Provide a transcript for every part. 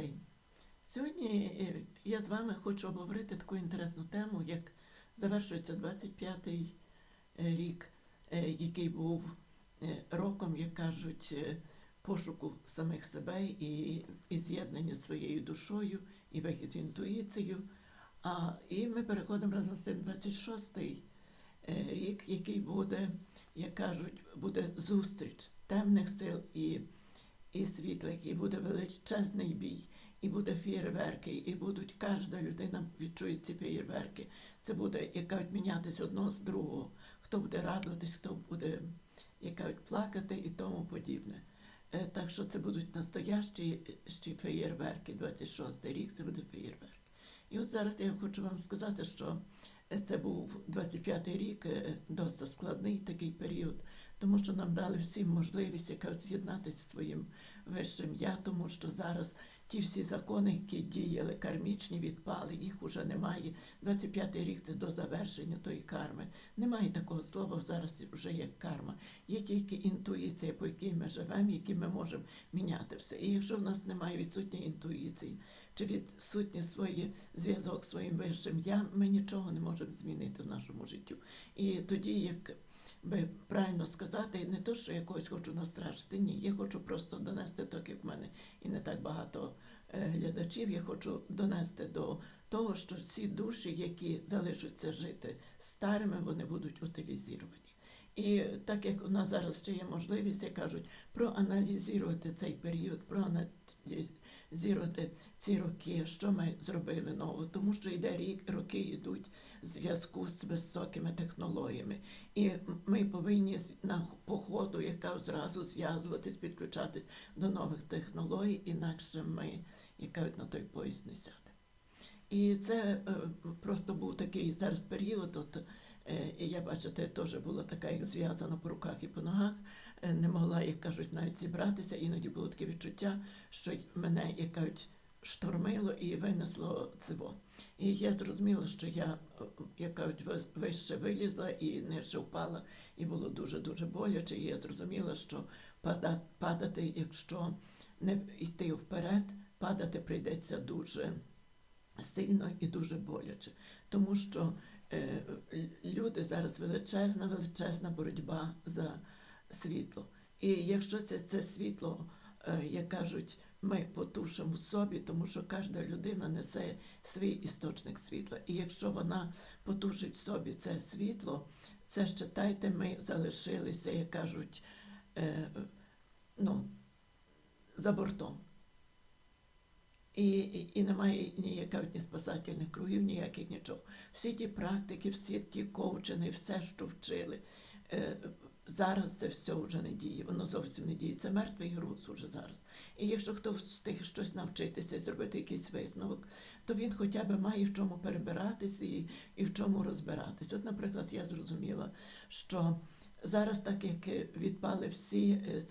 день. Сьогодні е, я з вами хочу обговорити таку інтересну тему, як завершується 25-й е, рік, е, який був роком, як кажуть, пошуку самих себе і, і з'єднання своєю душою, і вихід з інтуїцією. А, і ми переходимо разом з цим 26-й е, рік, який буде, як кажуть, буде зустріч темних сил і, і світлих, і буде величезний бій, і буде фєєрверки, і будуть кожна людина відчує ці фєєрверки. Це буде, як кажуть, мінятися одного з другого. Хто буде радуватись, хто буде, як кажуть, плакати і тому подібне. Е, Так що це будуть настоящі ще феєрверки. 26-й рік це буде феєрверк. І от зараз я хочу вам сказати, що е, це був 25-й рік, е, досить складний такий період, тому що нам дали всім можливість яка з'єднатися зі своїм вищим я, тому що зараз ті всі закони, які діяли кармічні, відпали, їх уже немає. 25-й рік це до завершення тої карми. Немає такого слова зараз вже як карма. Є тільки інтуїція, по якій ми живемо, які ми можемо міняти все. І якщо в нас немає відсутньої інтуїції, чи відсутній своє зв'язок з своїм вищим я, ми нічого не можемо змінити в нашому житті. І тоді, як би правильно сказати, не то, що я когось хочу настрашити, ні, я хочу просто донести, так як в мене і не так багато е, глядачів, я хочу донести до того, що всі душі, які залишаться жити старими, вони будуть утилізовані. І так як у нас зараз ще є можливість, як кажуть, проаналізувати цей період, проаналізувати ці роки, що ми зробили нового, тому що йде рік, роки йдуть в зв'язку з високими технологіями. І ми повинні на походу, яка зразу зв'язуватись, підключатись до нових технологій, інакше ми, як на той поїзд не сядемо. І це е, просто був такий зараз період. От, е, я бачите, теж була така, як зв'язана по руках і по ногах. Е, не могла, як кажуть, навіть зібратися. Іноді було таке відчуття, що мене, як кажуть, штормило і винесло циво. І я зрозуміла, що я, як кажуть, вище вилізла і нижче впала, і було дуже-дуже боляче. І я зрозуміла, що падати, якщо не йти вперед, падати прийдеться дуже сильно і дуже боляче. Тому що е, люди зараз величезна, величезна боротьба за світло. І якщо це, це світло, е, як кажуть, ми потушимо собі, тому що кожна людина несе свій істочник світла. І якщо вона потушить в собі це світло, це ж читайте, ми залишилися, як кажуть, е, ну, за бортом. І, і, і немає ніяких ні спасательних кругів, ніяких нічого. Всі ті практики, всі ті коучини, все, що вчили. Зараз це все вже не діє, воно зовсім не діє. Це мертвий груз уже зараз. І якщо хто встиг щось навчитися зробити якийсь висновок, то він хоча б має в чому перебиратися і, і в чому розбиратись. От, наприклад, я зрозуміла, що зараз, так як відпали всі е.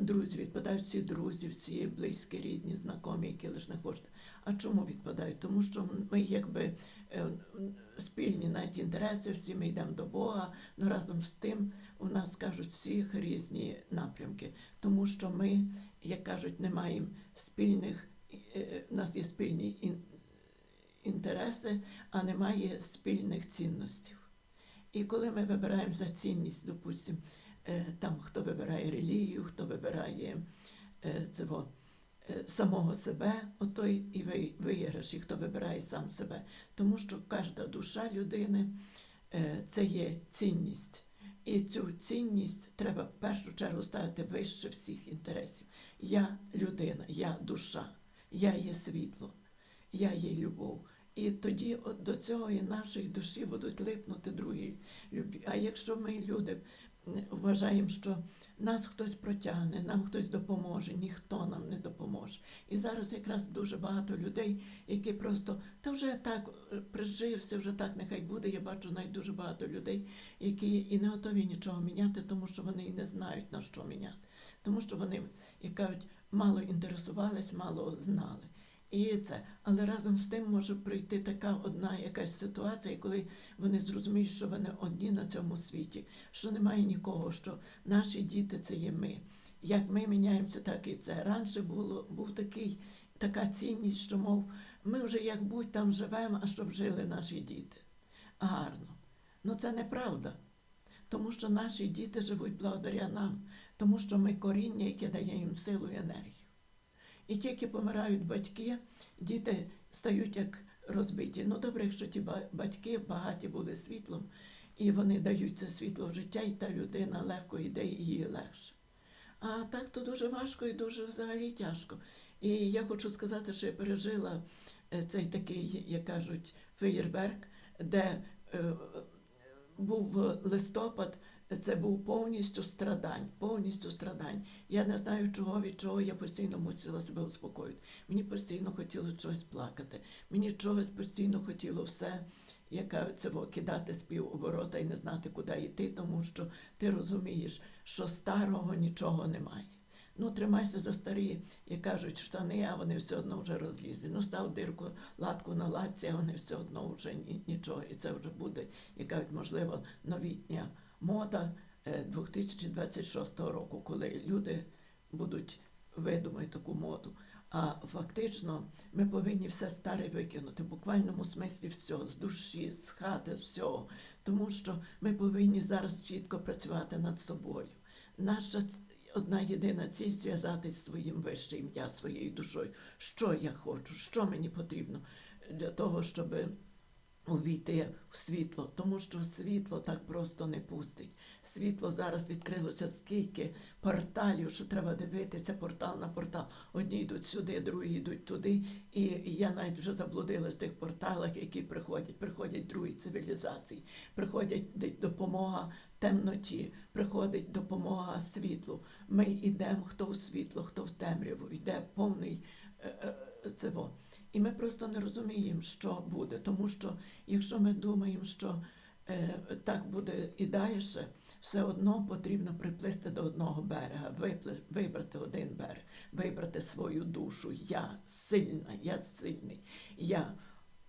Друзі, відпадають всі друзі, всі близькі, рідні, знайомі, які лише не хочете. А чому відпадають? Тому що ми якби спільні навіть інтереси, всі ми йдемо до Бога, але разом з тим у нас кажуть всіх різні напрямки, тому що ми, як кажуть, не маємо спільних, е, у нас є спільні інтереси, а немає спільних цінностей. І коли ми вибираємо за цінність, допустимо, е, там хто вибирає релігію, хто вибирає е, цього, е, самого себе, отой і ви- виграш, і хто вибирає сам себе. Тому що кожна душа людини е, це є цінність. І цю цінність треба в першу чергу ставити вище всіх інтересів. Я людина, я душа, я є світло, я є любов. І тоді от до цього і нашої душі будуть липнути другі любі. А якщо ми, люди, вважаємо, що нас хтось протягне, нам хтось допоможе, ніхто нам не допоможе. І зараз якраз дуже багато людей, які просто та вже так е, прижився, вже так нехай буде. Я бачу навіть дуже багато людей, які і не готові нічого міняти, тому що вони і не знають на що міняти. Тому що вони, як кажуть, мало інтересувались, мало знали. І це, але разом з тим може прийти така одна якась ситуація, коли вони зрозуміють, що вони одні на цьому світі, що немає нікого, що наші діти це є ми. як ми міняємося, так і це. Раніше було, був такий, така цінність, що мов, ми вже як будь там живемо, а щоб жили наші діти. Гарно. Ну це неправда. Тому що наші діти живуть благодаря нам, тому що ми коріння, яке дає їм силу і енергію. І тільки помирають батьки, діти стають як розбиті. Ну добре, якщо ті ба- батьки багаті були світлом, і вони дають це світло в життя, і та людина легко йде, і їй легше. А так то дуже важко і дуже взагалі тяжко. І я хочу сказати, що я пережила е, цей такий, як кажуть, феєрверк, де е, був листопад, це був повністю страдань, повністю страдань. Я не знаю, чого від чого я постійно мусила себе успокоїти. Мені постійно хотілося щось плакати. Мені чогось постійно хотіло все, яка це кидати з півоборота і не знати, куди йти, тому що ти розумієш, що старого нічого немає. Ну, тримайся за старі, як кажуть, штани, а вони все одно вже розлізли. Ну, став дирку, латку на латці, а вони все одно вже ні- нічого. І це вже буде, як кажуть, можливо, новітня мода е, 2026 року, коли люди будуть видумати таку моду. А фактично ми повинні все старе викинути, в буквальному смислі все, з душі, з хати, з всього. Тому що ми повинні зараз чітко працювати над собою. Наша одна єдина ціль зв'язатись зі своїм вищим я, своєю душою. Що я хочу, що мені потрібно для того, щоб увійти в світло, тому що світло так просто не пустить. Світло зараз відкрилося скільки порталів, що треба дивитися портал на портал. Одні йдуть сюди, другі йдуть туди. І я навіть вже заблудилась в тих порталах, які приходять. Приходять другі цивілізації, приходять допомога темноті, приходить допомога світлу. Ми йдемо хто в світло, хто в темряву, йде повний е, е. І ми просто не розуміємо, що буде. Тому що якщо ми думаємо, що е, так буде і далі, все одно потрібно приплисти до одного берега, вибрати один берег, вибрати свою душу. Я сильна, я сильний. Я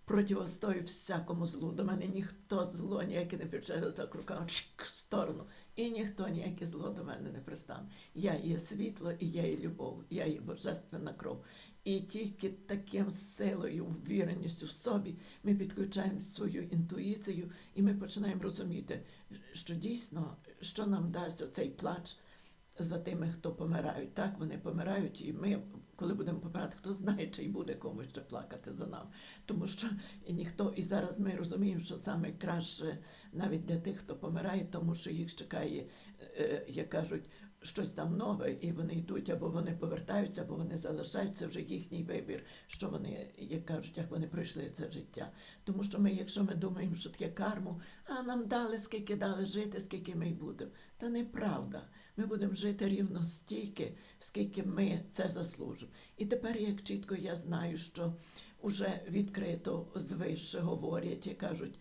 противостою всякому злу. До мене ніхто зло ніяке не причає так руками в сторону. І ніхто ніяке зло до мене не пристане. Я є світло і я є любов, я є божественна кров. І тільки таким силою, ввіреністю в собі ми підключаємо свою інтуїцію і ми починаємо розуміти, що дійсно, що нам дасть оцей плач за тими, хто помирають. Так, вони помирають, і ми, коли будемо помирати, хто знає, чи й буде комусь ще плакати за нами. Тому що ніхто, і зараз ми розуміємо, що саме краще навіть для тих, хто помирає, тому що їх чекає, е, як кажуть, щось там нове, і вони йдуть, або вони повертаються, або вони залишаються вже їхній вибір, що вони, як кажуть, як вони пройшли це життя. Тому що ми, якщо ми думаємо, що таке карму, а нам дали, скільки дали жити, скільки ми й будемо. Та неправда. Ми будемо жити рівно стільки, скільки ми це заслужимо. І тепер, як чітко я знаю, що вже відкрито звище говорять і кажуть,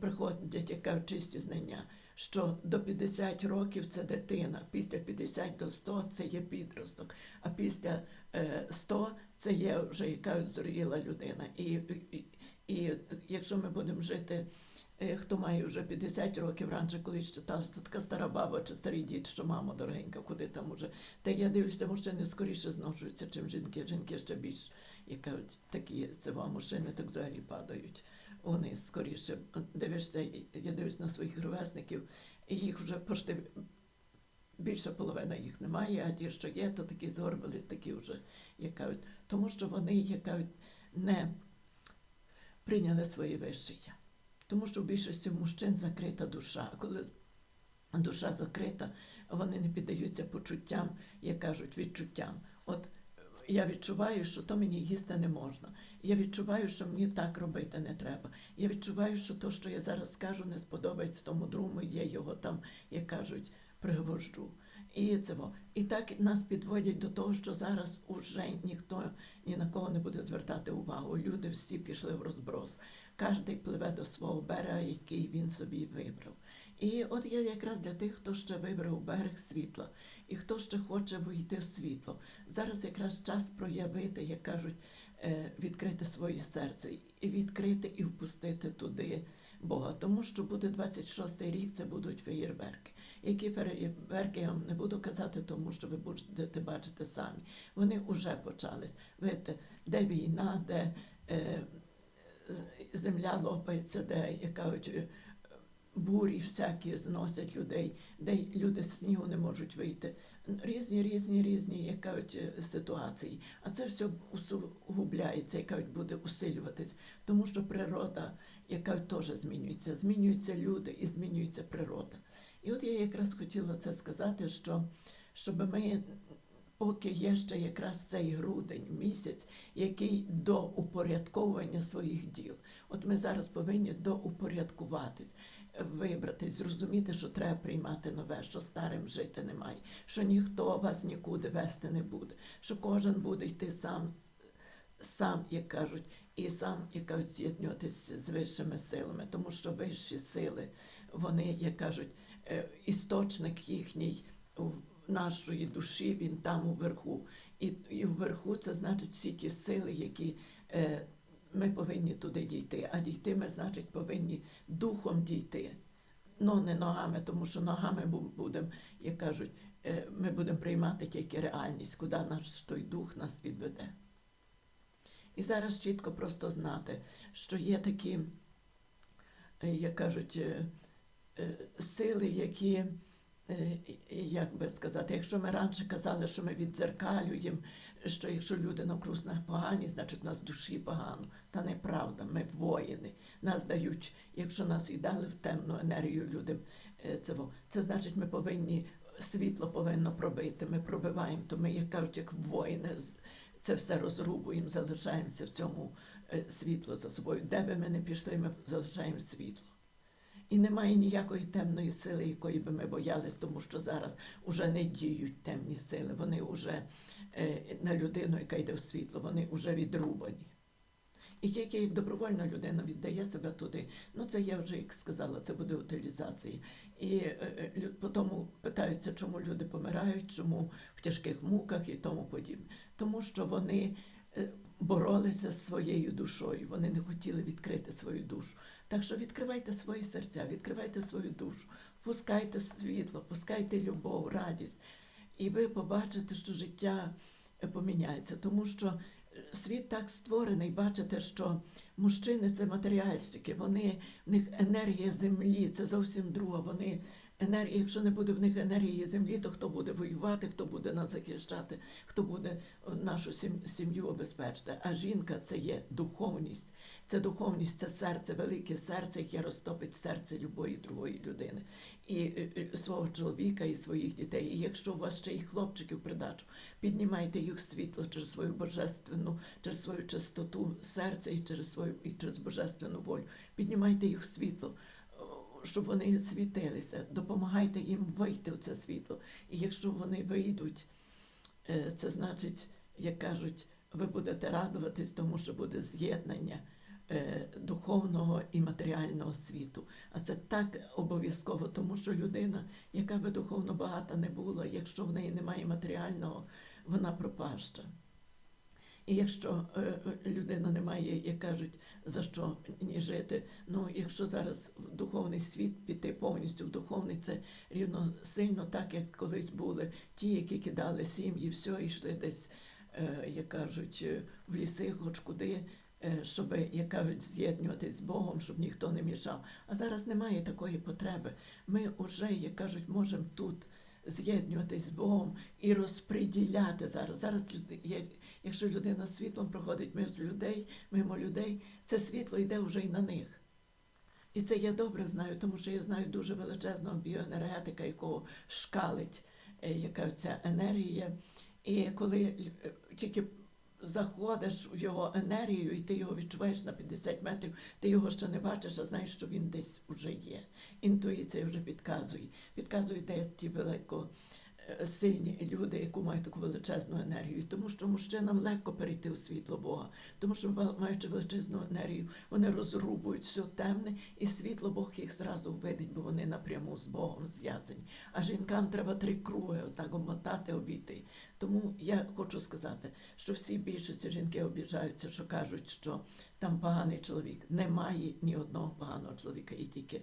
приходять, як кажуть, чисті знання, що до 50 років це дитина, після 50 до 100 це є підросток, а після е, 100 це є вже яка зріла людина. І, і, і якщо ми будемо жити. е, Хто має вже 50 років раніше, колись читав, то така стара баба чи старий дід, що мамо дорогенька, куди там уже. Та я дивлюся, мужчини скоріше зношуються, чим жінки. Жінки ще більш, як кажуть, такі це вам мужчини так взагалі падають. Вони скоріше дивишся, я дивлюсь на своїх ровесників, і їх вже пошти більша половина їх немає, а ті, що є, то такі згорбили, такі вже, як кажуть, тому що вони, як не прийняли своє вище. Тому що в більшості мужчин закрита душа. Коли душа закрита, вони не піддаються почуттям, як кажуть, відчуттям. От я відчуваю, що то мені їсти не можна. Я відчуваю, що мені так робити не треба. Я відчуваю, що то, що я зараз скажу, не сподобається тому другому, я його там, як кажуть, пригвожджу. І. І так нас підводять до того, що зараз уже ніхто ні на кого не буде звертати увагу. Люди всі пішли в розброс. Кожний пливе до свого берега, який він собі вибрав. І от я якраз для тих, хто ще вибрав берег світла, і хто ще хоче вийти в світло. Зараз якраз час проявити, як кажуть, е, відкрити своє серце, і відкрити і впустити туди Бога. Тому що буде 26-й рік, це будуть феєрверки. Які фейерверки я вам не буду казати, тому що ви будете бачити самі. Вони вже почались. Видите, де війна, де е, земля лопається, де як кажуть, е, бурі всякі зносять людей, де люди з снігу не можуть вийти. Різні, різні, різні, як е, ситуації. А це все усугубляється, як буде усилюватись, тому що природа, яка теж змінюється. Змінюються люди і змінюється природа. І от я якраз хотіла це сказати, що щоб ми, поки є ще якраз цей грудень місяць, який до упорядковування своїх діл. От ми зараз повинні доупорядкуватись, вибратись, зрозуміти, що треба приймати нове, що старим жити немає, що ніхто вас нікуди вести не буде, що кожен буде йти сам, сам, як кажуть, і сам, як з'єднуватися з вищими силами, тому що вищі сили, вони, як кажуть, е, істочник їхній нашої душі, він там уверху. І, і вверху це значить всі ті сили, які е, ми повинні туди дійти. А дійти ми, значить, повинні духом дійти. Ну, не ногами, тому що ногами будемо, як кажуть, е, ми будемо приймати тільки реальність, куди наш той дух нас відведе. І зараз чітко просто знати, що є такі, е, як кажуть, е, сили, які, як би сказати, якщо ми раніше казали, що ми віддзеркалюємо, що якщо люди навкруг нас погані, значить у нас душі погано. Та неправда, ми воїни. Нас дають, якщо нас і дали в темну енергію люди, е, це, це значить, ми повинні, світло повинно пробити. Ми пробиваємо, то ми, як кажуть, як воїни, це все розрубуємо, залишаємося в цьому е, світло за собою. Де би ми не пішли, ми залишаємо світло. І немає ніякої темної сили, якої би ми боялись, тому що зараз вже не діють темні сили. Вони вже е, на людину, яка йде в світло, вони вже відрубані. І тільки як добровольна людина віддає себе туди, ну це я вже як сказала, це буде утилізація. І е, е, лю- по тому питаються, чому люди помирають, чому в тяжких муках і тому подібне. Тому що вони е, боролися з своєю душою, вони не хотіли відкрити свою душу. Так що відкривайте свої серця, відкривайте свою душу, пускайте світло, пускайте любов, радість. І ви побачите, що життя е, поміняється, тому що е, світ так створений, бачите, що мужчини це матеріальщики, вони в них енергія землі, це зовсім друга. Вони енергія, якщо не буде в них енергії землі, то хто буде воювати, хто буде нас захищати, хто буде е, нашу сім'ю обезпечити. А жінка це є духовність. Це духовність, це серце, велике серце, яке розтопить серце любої другої людини, і е, е, свого чоловіка, і своїх дітей. І якщо у вас ще й хлопчиків придачу, піднімайте їх світло через свою божественну, через свою чистоту серця і через свою і через божественну волю. Піднімайте їх світло. Щоб вони світилися, допомагайте їм вийти в це світло. І якщо вони вийдуть, е, це значить, як кажуть, ви будете радуватись, тому що буде з'єднання е, духовного і матеріального світу. А це так обов'язково, тому що людина, яка би духовно багата не була, якщо в неї немає матеріального, вона пропаща. І якщо е, е, людина не має, як кажуть, за що ні жити, ну якщо зараз в духовний світ піти повністю в духовний, це рівно сильно так, як колись були ті, які кидали сім'ї, все, йшли десь, е, як кажуть, в ліси, хоч куди, щоб, як кажуть, з'єднуватись з Богом, щоб ніхто не мішав. А зараз немає такої потреби. Ми вже, як кажуть, можемо тут з'єднуватись з Богом і розприділяти зараз. Зараз люди, якщо людина світлом проходить між людей, мимо людей, це світло йде вже й на них. І це я добре знаю, тому що я знаю дуже величезного біоенергетика, якого шкалить, е, яка ця енергія. І коли е, тільки заходиш в його енергію, і ти його відчуваєш на 50 метрів, ти його ще не бачиш, а знаєш, що він десь вже є. Інтуїція вже підказує. Підказує, де ті велико сильні люди, які мають таку величезну енергію. Тому що мужчинам легко перейти у світло Бога, тому що маючи величезну енергію, вони розрубують все темне, і світло Бог їх зразу видить, бо вони напряму з Богом зв'язані. А жінкам треба три круги отак обмотати, обійти. Тому я хочу сказати, що всі більшості жінки обіжаються, що кажуть, що там поганий чоловік. Немає ні одного поганого чоловіка, є тільки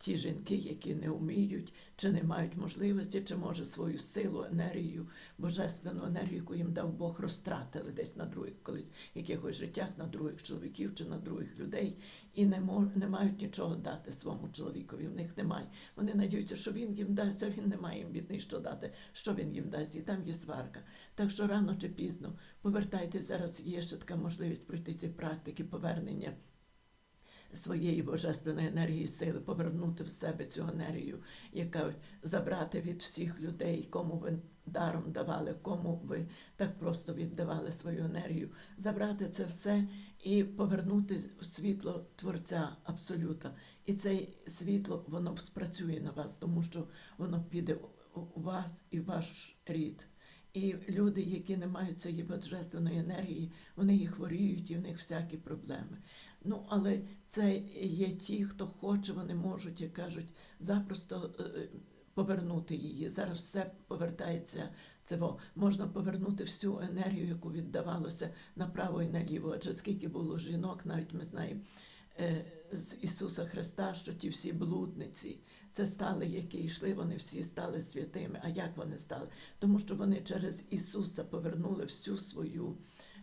ті жінки, які не вміють, чи не мають можливості, чи може свою силу, енергію, божественну енергію, яку їм дав Бог, розтратили десь на других колись якихось життях, на других чоловіків чи на других людей, і не мож, не мають нічого дати своєму чоловікові. В них немає. Вони надіються, що він їм дасть, а він не має їм бідний що дати. Що він їм дасть? І там є сварка. Так що рано чи пізно повертайтесь зараз. Є ще така можливість пройти ці практики повернення своєї божественної енергії, сили, повернути в себе цю енергію, яка забрати від всіх людей, кому ви даром давали, кому ви так просто віддавали свою енергію, забрати це все і повернути в світло Творця Абсолюта. І це світло воно спрацює на вас, тому що воно піде у вас і ваш рід. І люди, які не мають цієї божественної енергії, вони і хворіють, і в них всякі проблеми. Ну, але це є ті, хто хоче, вони можуть і кажуть запросто е, повернути її. Зараз все повертається цього. Можна повернути всю енергію, яку віддавалося направо і наліво. Адже скільки було жінок, навіть ми знаємо е, з Ісуса Христа, що ті всі блудниці. Це стали, які йшли, вони всі стали святими. А як вони стали? Тому що вони через Ісуса повернули всю свою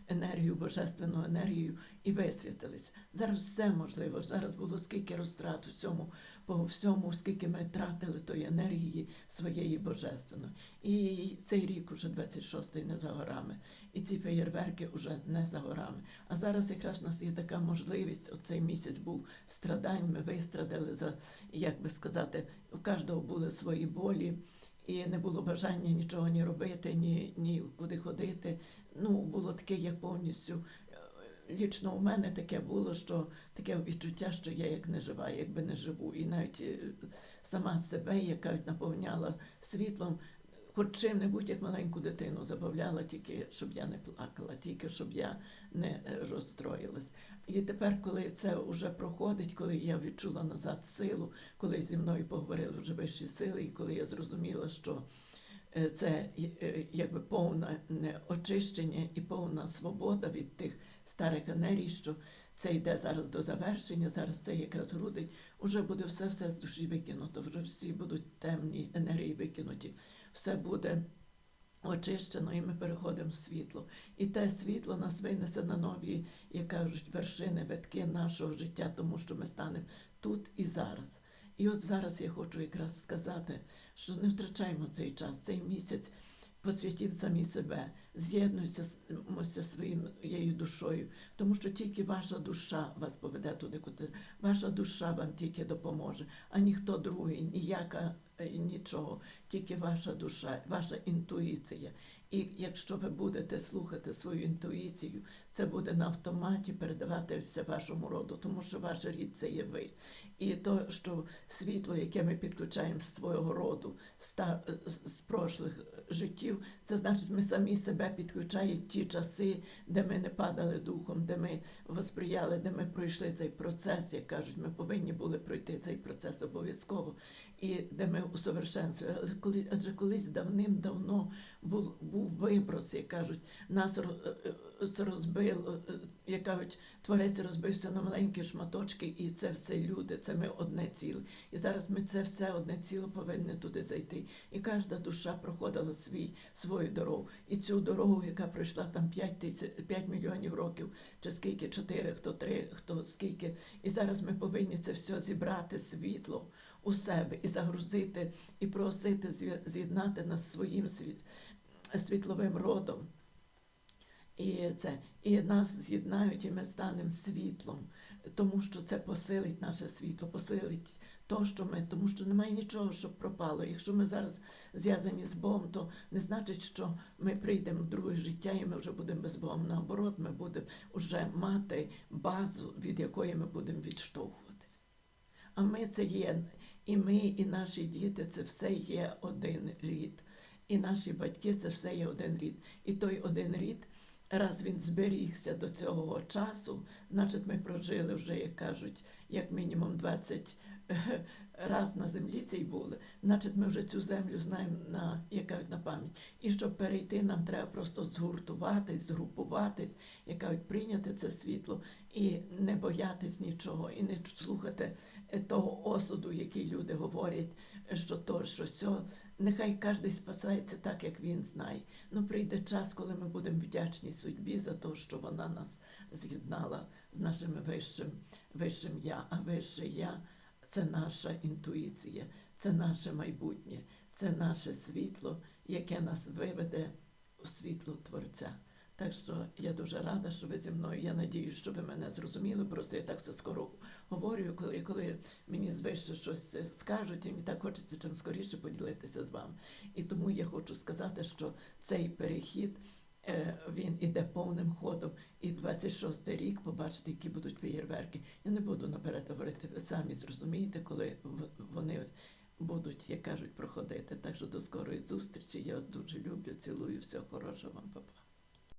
енергію, божественну енергію і висвятились. Зараз все можливо. Зараз було скільки розтрат у всьому, по всьому, скільки ми тратили тої енергії своєї божественної. І цей рік уже 26-й не за горами. І ці феєрверки вже не за горами. А зараз якраз у нас є така можливість. Оцей місяць був страдань. Ми вистрадали за, як би сказати, у кожного були свої болі. І не було бажання нічого ні робити, ні, ні куди ходити. Ну, було таке, як повністю. е, Лічно у мене таке було, що таке відчуття, що я як не жива, якби не живу. І навіть е, сама себе, яка наповняла світлом, хоч чим-небудь як маленьку дитину забавляла, тільки щоб я не плакала, тільки щоб я не е, розстроїлась. І тепер, коли це вже проходить, коли я відчула назад силу, коли зі мною поговорили вже вищі сили, і коли я зрозуміла, що це е, якби повне не, очищення і повна свобода від тих старих енергій, що це йде зараз до завершення, зараз це якраз грудень, уже буде все все з душі викинуто, вже всі будуть темні енергії викинуті, все буде очищено, і ми переходимо в світло. І те світло нас винесе на нові, як кажуть, вершини, витки нашого життя, тому що ми станемо тут і зараз. І от зараз я хочу якраз сказати, що не втрачаємо цей час, цей місяць. Посвятіть самі себе, з'єднуйтеся своєю душою, тому що тільки ваша душа вас поведе туди, куди ваша душа вам тільки допоможе, а ніхто другий, ніяка е, нічого, тільки ваша душа, ваша інтуїція. І якщо ви будете слухати свою інтуїцію, це буде на автоматі передаватися вашому роду, тому що ваш рід це є ви. І то, що світло, яке ми підключаємо з свого роду, з, та, з, з прошлих життів, це значить, ми самі себе підключаємо ті часи, де ми не падали духом, де ми восприяли, де ми пройшли цей процес, як кажуть, ми повинні були пройти цей процес обов'язково, і де ми усовершенствуємо. Але коли адже колись давним-давно був, був виброс, як кажуть, нас роз- е, розбило, е, як кажуть, творець розбився на маленькі шматочки, і це все люди, це ми одне ціле. І зараз ми це все одне ціло повинні туди зайти. І кожна душа проходила свій, свою дорогу. І цю дорогу, яка пройшла там 5, тисяч, 5 мільйонів років, чи скільки, 4, хто 3, хто скільки. І зараз ми повинні це все зібрати світло у себе і загрузити, і просити з'є- з'єднати нас своїм світ, світловим родом. І це і нас з'єднають, і ми станемо світлом, тому що це посилить наше світло, посилить то, що ми, тому що немає нічого, щоб пропало. Якщо ми зараз зв'язані з Богом, то не значить, що ми прийдемо в друге життя і ми вже будемо без Богом. Наоборот, ми будемо вже мати базу, від якої ми будемо відштовхуватись. А ми це є, і ми, і наші діти це все є один рід. І наші батьки це все є один рід. І той один рід, раз він зберігся до цього часу, значить ми прожили вже, як кажуть, як мінімум 20 е, раз на землі цій були, значить ми вже цю землю знаємо на, як кажуть, на пам'ять. І щоб перейти, нам треба просто згуртуватись, згрупуватись, як кажуть, прийняти це світло і не боятись нічого, і не слухати того осуду, який люди говорять, що то, що сьо. Нехай кожен спасається так, як він знає. Ну прийде час, коли ми будемо вдячні судьбі за те, що вона нас з'єднала з нашим вищим, вищим я, а вище я це наша інтуїція, це наше майбутнє, це наше світло, яке нас виведе у світло Творця. Так що я дуже рада, що ви зі мною. Я надію, що ви мене зрозуміли. Просто я так все скоро говорю, коли, коли мені звище щось скажуть, і мені так хочеться чим скоріше поділитися з вами. І тому я хочу сказати, що цей перехід е, він іде повним ходом. І 26 рік побачите, які будуть феєрверки. Я не буду наперед говорити, ви самі зрозумієте, коли вони будуть, як кажуть, проходити. Так що до скорої зустрічі. Я вас дуже люблю, цілую, всього хорошого вам, папа.